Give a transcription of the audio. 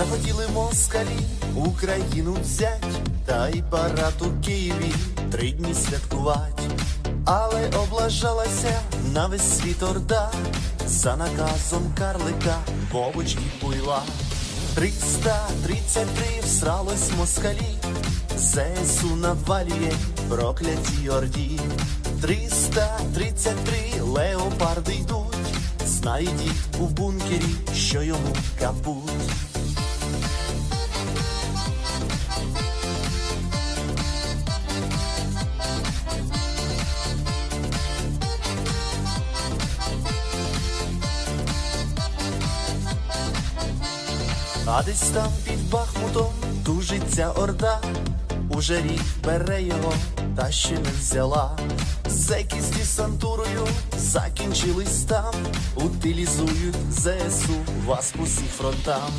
Захотіли москалі Україну взять, та й парад у Києві три дні святкувать. Але облажалася на весь світ орда за наказом карлика Вовочки Пуйла. 333 всралось москалі, ЗСУ навалює прокляті орді. 333 леопарди йдуть, знає дід у бункері, що йому капут. А десь там під Бахмутом тужиться орда, уже рік бере його, та ще не взяла. Зеки з десантурою закінчились там, утилізують ЗСУ вас по всіх фронтам.